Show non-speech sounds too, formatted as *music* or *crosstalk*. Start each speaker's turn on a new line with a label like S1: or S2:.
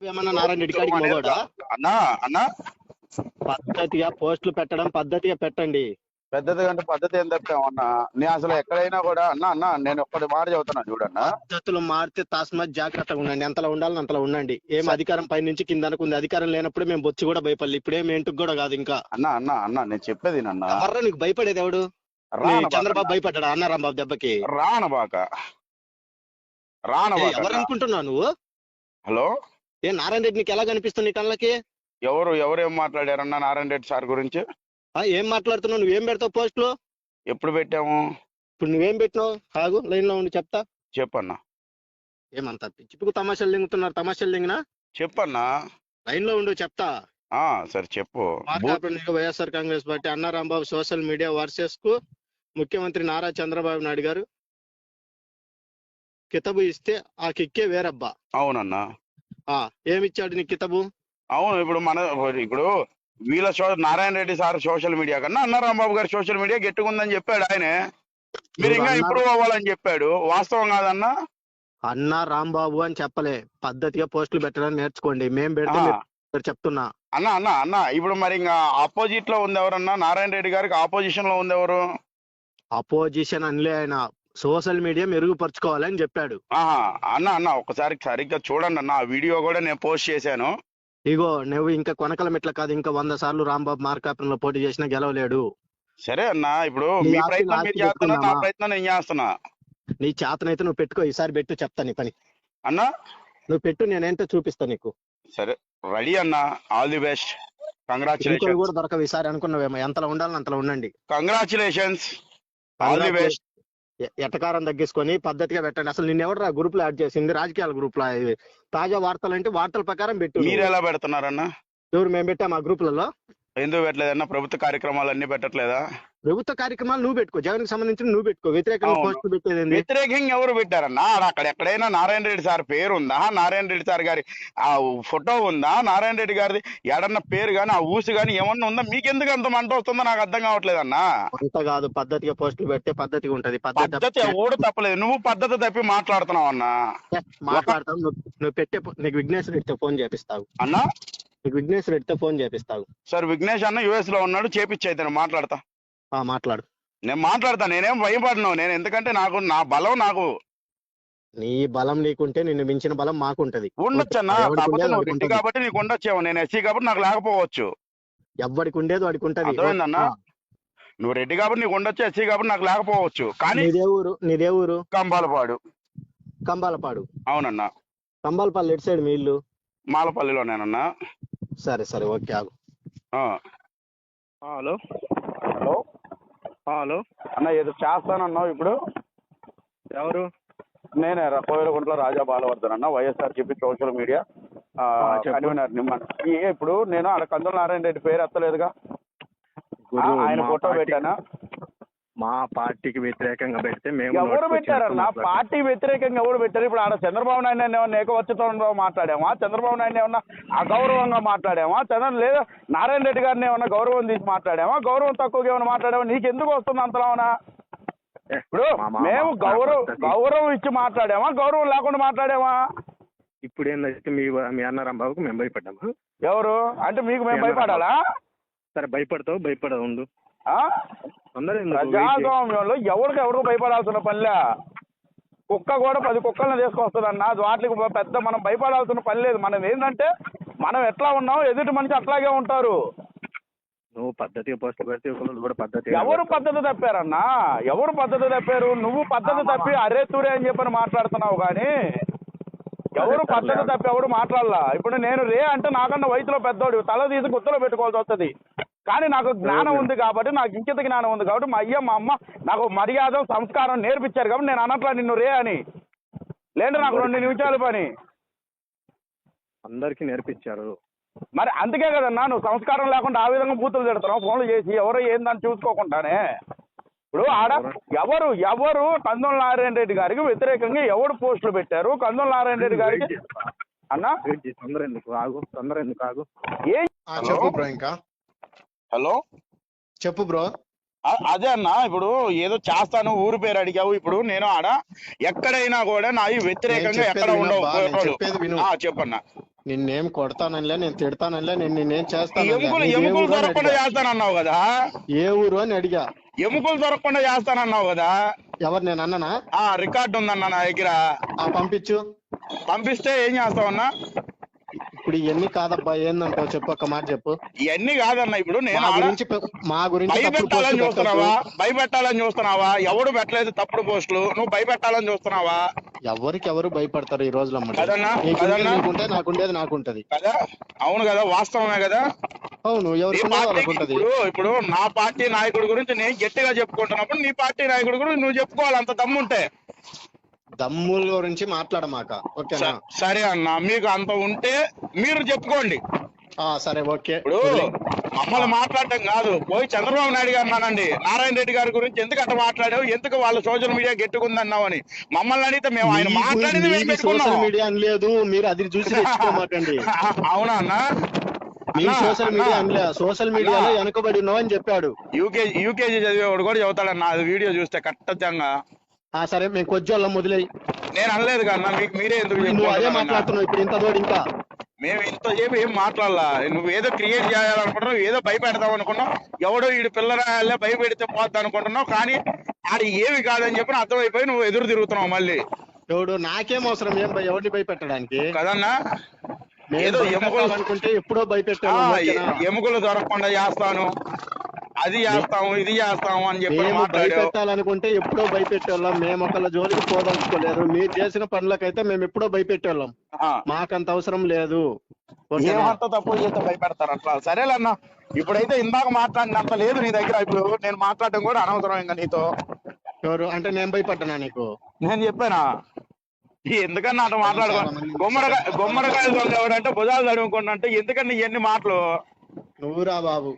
S1: ఏమన్నా నారాయణ రెడ్డి కాడికి మగోడా
S2: అన్నా అన్నా.
S1: పద్ధతిగా పోస్టులు పెట్టడం పద్ధతిగా పెట్టండి.
S2: పెద్దది కంటే పద్ధతి ఏం తప్పామన్నా నేను అసలు ఎక్కడైనా కూడా అన్నా అన్నా నేను ఒక్కటి మాట చెబుతున్నా చూడన్నా.
S1: పద్ధతులు మారితే తస్మత్ జాగ్రత్తగా ఉండండి. ఎంతలో ఉండాలని అంతలో ఉండండి. ఏం అధికారం పై నుంచి కింద అనుకుంది అధికారం లేనప్పుడు మేము బొచ్చి కూడా భయపడలే. ఇప్పుడేం ఏంటికి కూడా కాదు ఇంకా.
S2: అన్నా అన్నా అన్నా నేను చెప్పేది నన్న
S1: ఎవర్రా నీకు భయపడేది ఎవడు? చంద్రబాబు భయపడ్డా అన్న రాంబాబు దెబ్బకి?
S2: రానబాక. రానబాక.
S1: ఎవరు అనుకుంటున్నావు నువ్వు?
S2: హలో?
S1: ఏ నారాయణ రెడ్డి నీకు ఎలా కనిపిస్తుంది నీ కళ్ళకి
S2: ఎవరు ఎవరు ఏం మాట్లాడారన్నా నారాయణ రెడ్డి సార్ గురించి?
S1: ఆ, ఏం మాట్లాడుతున్నావు? నువ్వేం పెడతావు పోస్టులు?
S2: ఎప్పుడు పెట్టాము?
S1: ఇప్పుడు నువ్వేం పెట్టినావు? ఆగు లైన్లో ఉండి చెప్తా.
S2: చెప్పన్నా.
S1: ఏమంతా పిచ్చిపుకు తమాషాలు దింగుతున్నారు తమాషాలు దింగినా
S2: చెప్పన్నా.
S1: లైన్లో ఉండు చెప్తా.
S2: ఆ సరే చెప్పు. బూ-
S1: మార్కాపురం నియోజక వైఎస్ఆర్ కాంగ్రెస్ పార్టీ అన్న రాంబాబు సోషల్ మీడియా వర్సెస్కు ముఖ్యమంత్రి నారా చంద్రబాబు నాయుడు గారు కితబు ఇస్తే ఆ కిక్కే వేరబ్బా.
S2: అవునన్నా.
S1: ఏమిచ్చాడు నీ కితబు?
S2: అవును ఇప్పుడు మన ఇప్పుడు వీళ్ళ so Narayana Reddy sir social media కన్నా అన్న రాంబాబు గారి సోషల్ మీడియా గట్టిగుందని చెప్పాడు ఆయనే. మీరు ఇంకా ఇంప్రూవ్ అవ్వాలని చెప్పాడు. వాస్తవం కాదన్నా?
S1: అన్న రాంబాబు అని చెప్పలే. పద్ధతిగా పోస్టులు పెట్టడం నేర్చుకోండి. మేం పెడితే చెప్తున్నా.
S2: అన్న అన్న అన్న ఇప్పుడు మరి ఇంకా ఆపోజిట్లో ఉంది ఎవరన్నా నారాయణ రెడ్డి గారికి ఆపోజిషన్లో ఉంది ఎవరు
S1: అపోజిషన్ అనలే ఆయన. సోషల్ మీడియా మెరుగుపరుచుకోవాలని చెప్పాడు.
S2: అన్న అన్న ఒకసారి సరిగ్గా చూడండి అన్న ఆ వీడియో కూడా నేను పోస్ట్ చేశాను.
S1: ఇగో నువ్వు ఇంకా కొనకల మెట్ల కాదు ఇంకా వంద సార్లు రాంబాబు మార్కాపురంలో పోటీ చేసినా గెలవలేడు.
S2: సరే అన్న ఇప్పుడు
S1: నీ
S2: మీ
S1: ఆస్తి
S2: ప్రయత్నం
S1: ఆస్తి
S2: మీరు చేస్తున్నా నా? ప్రయత్నం నేను చేస్తున్నా.
S1: నీ చేతనైతే నువ్వు పెట్టుకో ఈసారి పెట్టు చెప్తా నీ పని.
S2: అన్న?
S1: నువ్వు పెట్టు నేనేంటో చూపిస్తా నీకు.
S2: సరే రెడీ అన్న ఆల్ ది బెస్ట్.
S1: ఇంకోటి
S2: కంగ్రాచులేషన్స్
S1: కూడా దొరకవు ఈసారి అనుకున్నావేమో ఎంతలో ఉండాలని అంతలో ఉండండి.
S2: కంగ్రాచులేషన్స్ ఆల్ ది బెస్ట్
S1: ఎటకారం తగ్గించుకొని పద్ధతిగా పెట్టండి. అసలు నిన్న ఎవరు గ్రూప్లో యాడ్ చేసింది? రాజకీయాల గ్రూప్లో. తాజా వార్తలు అంటే వార్తల ప్రకారం పెట్టు
S2: మీరు ఎలా పెడుతున్నారన్న?
S1: ఎవరు మేము పెట్టాం ఆ గ్రూపులలో?
S2: ఎందుకు పెట్టలేదన్న ప్రభుత్వ కార్యక్రమాలు అన్ని పెట్టట్లేదా?
S1: ప్రభుత్వ కార్యక్రమాలు నువ్వు పెట్టుకో. జగన్కి సంబంధించి నువ్వు పెట్టుకో. వ్యతిరేకంగా. పోస్టులు పెట్టేది?
S2: వ్యతిరేకంగా ఎవరు పెట్టారన్నా? అక్కడ ఎక్కడైనా నారాయణ రెడ్డి సార్ పేరు ఉందా నారాయణ రెడ్డి సార్ గారి ఆ ఫోటో ఉందా? నారాయణ రెడ్డి గారిది ఎడన్న పేరు గాని ఆ ఊసు గాని ఏమన్నా ఉందా? మీకెందుకు అంత మంట వస్తుందో నాకు అర్థం కావట్లేదన్నా.
S1: అంత కాదు. పద్ధతిగా పోస్టులు పెడితే పద్ధతిగా ఉంటది. పద్ధతి
S2: ఎవడు తప్పలేదు. నువ్వు పద్ధతి తప్పి మాట్లాడుతున్నావు అన్నా
S1: మాట్లాడతావు. నువ్వు పెట్టే నీకు విఘ్నేశ్వర ఫోన్ చేపిస్తావు.
S2: అన్నా?
S1: విఘ్నేశ్వర రెడ్డితో ఫోన్ చేపిస్తావు
S2: సార్ విఘ్నేష్ అన్న యుఎస్లో ఉన్నాడు చేపిచ్చైతే మాట్లాడతా.
S1: ఆ మాట్లాడు.
S2: నేను మాట్లాడతా నేనేం భయపడను నేను ఎందుకంటే నాకు నా బలం నాకు.
S1: నీ బలం నీకుంటే నిన్ను మించిన బలం మాకుంటది.
S2: ఉండొచ్చన్నా
S1: ఎవరికి
S2: కాకపోతే
S1: ఉండేది
S2: నువ్వు
S1: వాడికి
S2: రెడ్డి
S1: ఉంటది.
S2: కాబట్టి నీకు ఉండొచ్చేమో నేను ఎస్సీ కాబట్టి నాకు లేకపోవచ్చు.
S1: ఎవరికి ఉండేది వాడికి ఉంటది.
S2: అర్థమైందన్నా? నువ్వు రెడ్డి కాబట్టి నీకు ఉండొచ్చు ఎస్సీ కాబట్టి నాకు లేకపోవచ్చు. కానీ
S1: నీదే ఊరు నీదే ఊరు?
S2: కంబాలపాడు.
S1: కంబాలపాడు.
S2: అవునన్నా.
S1: కంబాలపాడు ఎటు సైడ్ మీ ఇల్లు?
S2: మాలపల్లిలో నేనన్నా
S1: సరే సరే. ఓకే ఆగు.
S3: హలో.
S2: హలో.
S3: హలో.
S2: అన్న ఏదో చేస్తానన్నావు ఇప్పుడు?
S3: ఎవరు?
S2: నేనే రా- కోయిలకుంట్ల రాజా బాలవర్ధన్ అన్న వైఎస్ఆర్ చెప్పి సోషల్ మీడియా. కన్వీనర్ నిమ్మ. ఈ ఇప్పుడు నేను ఆడ కందుల నారాయణ రెడ్డి పేరు ఎత్తలేదుగా. ఆయన ఫోటో పెట్టానా?
S3: మా పార్టీకి వ్యతిరేకంగా పెడితే మేము
S2: ఎవరు పెట్టారన్న
S3: మాట్లాడతాం.
S2: పార్టీ వ్యతిరేకంగా ఎవరు పెట్టారు? ఇప్పుడు ఆడ చంద్రబాబు నాయుడు ఏమన్నా ఏకవచ్చతో మాట్లాడామా? చంద్రబాబు నాయుడు ఏమన్నా అగౌరవంగా మాట్లాడామా? చంద్ర లేదా నారాయణ రెడ్డి గారిని ఏమన్నా గౌరవం తీసి మాట్లాడామా? గౌరవం తక్కువగా ఏమైనా మాట్లాడామా? నీకు ఎందుకు వస్తుంది అంతలోనా
S3: ఏ,
S2: ఇప్పుడు
S3: మామ
S2: గౌరవం. గౌరవం ఇచ్చి మాట్లాడామా? గౌరవం లేకుండా మాట్లాడామా?
S3: ఇప్పుడు ఏంటంటే మీ మీ అన్న రాంబాబుకి మేము భయపడ్డాము.
S2: ఎవరు? అంటే మీకు మేము భయపడాలా?
S3: సరే భయపడతావు భయపడవు
S2: ప్రజాస్వామ్యంలో ఎవరికి ఎవరికి భయపడాల్సిన పనిలే. కుక్క కూడా పది కుక్కలను తీసుకొస్తుంది అన్న వాటికి పెద్ద మనం భయపడాల్సిన పని లేదు. మనం ఏంటంటే మనం ఎట్లా ఉన్నాం ఎదుటి మనిషి అట్లాగే ఉంటారు.
S3: నువ్వు పోస్ట్ పెడితే కూడా పద్ధతి
S2: ఎవరు పద్ధతి తప్పారన్నా? ఎవరు పద్ధతి తప్పారు? నువ్వు పద్ధతి తప్పి అరే తూరే అని చెప్పని మాట్లాడుతున్నావు కానీ ఎవరు పద్ధతి. తప్పి ఎవరు మాట్లాడలా? ఇప్పుడు నేను రే అంటే నాకన్నా వయసులో పెద్దోడు తల తీసి గుత్తలో పెట్టుకోవాల్సి వస్తుంది. కానీ నాకు జ్ఞానం ఉంది కాబట్టి నాకు ఇంకిత జ్ఞానం ఉంది కాబట్టి మా అయ్య మా అమ్మ నాకు మర్యాద సంస్కారం నేర్పించారు కాబట్టి నేను అనట్లా నిన్ను రే అని. లేదంటే నాకు రెండు నిమిషాలు పని.
S3: అందరికి నేర్పించారు.
S2: మరి అందుకే కదన్నా నువ్వు సంస్కారం లేకుండా ఆ విధంగా బూతులు తిడుతున్నావు ఫోన్లు చేసి ఎవరో ఏందని చూసుకోకుండానే. ఇప్పుడు ఆడ ఎవరు? ఎవరు కందుల నారాయణ రెడ్డి గారికి వ్యతిరేకంగా ఎవరు పోస్టులు పెట్టారు? కందుల నారాయణ రెడ్డి గారికి. అన్న.
S3: తొందర ఎందుకు? ఆగు. తొందర ఎందుకు ఆగు?
S2: ఏం
S1: చెప్పు ఇంకా
S2: హలో?
S1: చెప్పు బ్రో.
S2: అదే అన్న ఇప్పుడు ఏదో చేస్తాను ఊరు పేరు అడిగావు ఇప్పుడు నేను ఆడ ఎక్కడైనా కూడా నా వ్యతిరేకంగా ఎక్కడ ఉండవు చెప్పన్న
S1: నిన్నేం కొడతాననిలే నేను తిడతాననిలే నేను నిన్నేం చేస్తాను
S2: ఎముకలు ఎముకలు దొరకకుండా చేస్తానన్నావు కదా?
S1: ఏ ఊరు అని అడిగా.
S2: ఎముకలు దొరకకుండా చేస్తానన్నావు కదా?
S1: ఎవరు నేను అన్ననా?
S2: ఆ రికార్డు ఉందన్న నా దగ్గర.
S1: పంపించు.
S2: పంపిస్తే ఏం చేస్తావన్నా
S1: ఇప్పుడు ఇవన్నీ కాదబ్బా ఏందంటావు? చెప్పు ఒక మాట చెప్పు.
S2: ఇవన్నీ కాదన్న ఇప్పుడు నేను
S1: మా గురించి పె- మా గురించి తప్పుడు
S2: భయపెట్టాలని
S1: పోస్టులు
S2: చూస్తున్నావా. భయపెట్టాలని చూస్తున్నావా? ఎవడు పెట్టలేదు తప్పుడు పోస్టులు? నువ్వు భయపెట్టాలని చూస్తున్నావా?
S1: ఎవరికి ఎవరు భయపడతారు ఈ రోజులో అమ్మటి.
S2: కదన్నా?
S1: నీకుండేది
S2: కదన్నా?
S1: నీకుంటే నాకుండేది నాకుంటది.
S2: కదా? అవును కదా వాస్తవమే కదా?
S1: అవును
S2: నీ
S1: ఎవరికి
S2: పార్టీకి
S1: వాళ్ళకు ఉంటది
S2: ఇప్పుడు ఇప్పుడు నా పార్టీ నాయకుడి గురించి నేను గట్టిగా చెప్పుకుంటున్నప్పుడు నీ పార్టీ నాయకుడి గురించి నువ్వు చెప్పుకోవాలి అంత దమ్ముంటే.
S1: దమ్ముల గురించి మాట్లాడమాక. ఓకేనా?
S2: స- సరే అన్న మీకు అంత ఉంటే మీరు చెప్పుకోండి.
S1: ఆ సరే ఓకే.
S2: ఇప్పుడు మమ్మల్ని మాట్లాడటం కాదు. పోయి చంద్రబాబు నాయుడు గారు అన్నానండి. నారాయణ రెడ్డి గారి గురించి ఎందుకు అట్లా మాట్లాడావు? ఎందుకు వాళ్ళ సోషల్ మీడియా గెట్టుకుందన్నావు అని. మమ్మల్ని అడిగితే మేము ఆయన మాట్లాడింది
S1: సోషల్ మీడియా లేదు. మీరు అది చూసి *laughs*
S2: అవునా అన్న?
S1: సోషల్ మీడియా అనలే సోషల్ మీడియాలో వెనకబడి ఉన్నావు అని చెప్పాడు.
S2: యూకేజీ యూకేజీ చదివేవాడు కూడా చదువుతాడన్న. వీడియో చూస్తే ఖచ్చితంగా.
S1: ఆ సరే మేము కొజ్జోళ్ళం మొదలై
S2: నేను అనలేదు కన్నా మీకు మీరే ఎందుకు
S1: నువ్వు అదే? మాట్లాడుతున్నావు ఇప్పుడు ఇంత తోడు ఇంకా.
S2: మేము ఇంతసేపు ఏం మాట్లాడలా? నువ్వు ఏదో క్రియేట్ చేయాలనుకుంటున్నావు ఏదో భయపెడతావు అనుకున్నావు ఎవడో వీడు పిల్లరాయాలే భయపెడితే పోద్ది అనుకుంటున్నావు కానీ అది ఏమి కాదని చెప్పి అర్థమైపోయి నువ్వు ఎదురు తిరుగుతున్నావు మళ్ళీ.
S1: ఎవడు నాకేం అవసరం? ఏం భయ- ఎవరిని భయపెట్టడానికి?
S2: కదన్నా?
S1: నేను
S2: ఏదో ఎముకలు
S1: భయపెట్టాలనుకుంటే ఎప్పుడో భయపెట్టాను?
S2: ఎ- ఎముకలు దొరకకుండా చేస్తాను. అది చేస్తాము ఇది చేస్తాము అని చెప్పి
S1: మేము భయపెట్టాలనుకుంటే ఎప్పుడో భయపెట్టేవాళ్ళం. మేము ఒకళ్ళ జోలికి పోదలుచుకోలేదు. మీరు చేసిన పనులకైతే మేము ఎప్పుడో భయపెట్టేవాళ్ళం. మాకంత అవసరం లేదు?
S2: ఏమంత తప్పు చేస్తే భయపెడతారు అట్లా? సరేలన్నా ఇప్పుడైతే ఇందాక మాట్లాడినంత లేదు నీ దగ్గర. ఇప్పుడు నేను మాట్లాడడం కూడా అనవసరం ఇంకా నీతో.
S1: ఎవరు? అంటే నేను భయపడ్డానా నీకు?
S2: నేను చెప్పానా? ఎందుకన్నా అట్లా మాట్లాడుకో? గుమ్మడికాయ గుమ్మడికాయలు ఎవడంటే భుజాలు తడుముకోండి అంటే ఎందుకన్నా ఇవన్నీ మాటలు?
S1: నువ్వురా బాబు.